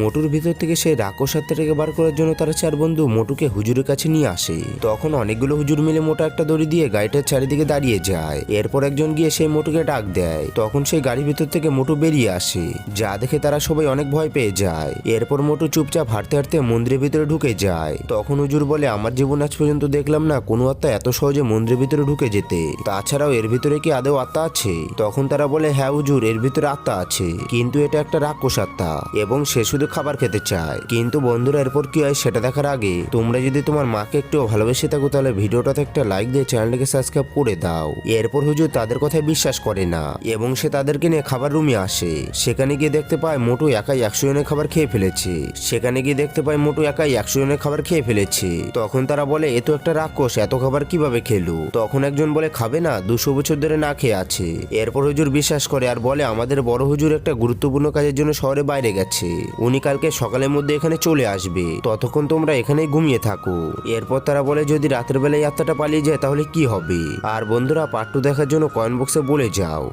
মোটুর ভিতর থেকে সেই রাক্ষস আত্মাটাকে বার করার জন্য তারা চার বন্ধু মোটুকে হুজুরের কাছে নিয়ে আসে। তখন অনেকগুলো হুজুর মিলে মোটা একটা দড়ি দিয়ে গাড়িটার চারিদিকে দাঁড়িয়ে যায়। এরপর একজন গিয়ে সেই মোটুকে ডাক দেয়। তখন সেই গাড়ির ভিতর থেকে মোটু বেরিয়ে আসে। যা দেখে তারা সবাই অনেক ভয় পেয়ে যায়। এরপর মোটু চুপচাপ হাঁটতে হাঁটতে মন্দিরের ভিতরে ঢুকে যায়। তখন হুজুর বলে, আমার জীবন আজ পর্যন্ত দেখলাম না কোনো আত্মা এত সহজে মন্দিরের ভিতরে ঢুকে যেতে। তাছাড়াও এর ভিতরে কি আদৌ আত্মা আছে? তখন তারা বলে হ্যাঁ হুজুর, এর ভিতরে আত্মা আছে। কিন্তু এটা একটা রাক্ষস আত্মা। এবং সে শুধু খাবার খেতে চায়। কিন্তু বন্ধুরা, এরপর কি হয় সেটা দেখার আগে, তোমরা যদি তোমার মাকে একটু ভালোবেসে থাকো, তাহলে ভিডিওটাতে একটা লাইক দিয়ে চ্যানেলটাকে সাবস্ক্রাইব করে দাও। এরপর হুজুর তাদের কথায় বিশ্বাস করে না, এবং সে তাদেরকে নিয়ে খাবার রুমে আসে। সেখানে গিয়ে দেখতে পায় মোটু একাই একশো জনের খাবার খেয়ে ফেলেছে। সেখানে গিয়ে দেখতে পায় মোটু একাই একশো জনের খাবার খেয়ে ফেলেছে। তখন তারা বলে, এ তো একটা রাক্ষস, এত খাবার কীভাবে খেলো? তখন একজন বলে, খাবে না, দুশো বছর ধরে না খেয়ে আছে। এরপর হুজুর বিশ্বাস করে আর বলে, আমাদের বড় হুজুর একটা গুরুত্বপূর্ণ কাজের জন্য শহরে বাইরে গেছে। উনি কালকে সকালের মধ্যে এখানে চলে আসবে। ততক্ষণ তোমরা এখানে ঘুমিয়ে থাকো। এরপর তারা বলে, যদি রাতের বেলায় যাত্রাটা পালিয়ে যায় তাহলে কি হবে? আর বন্ধুরা পার্ট টু দেখার জন্য কয়েন বক্সে বলে যাও।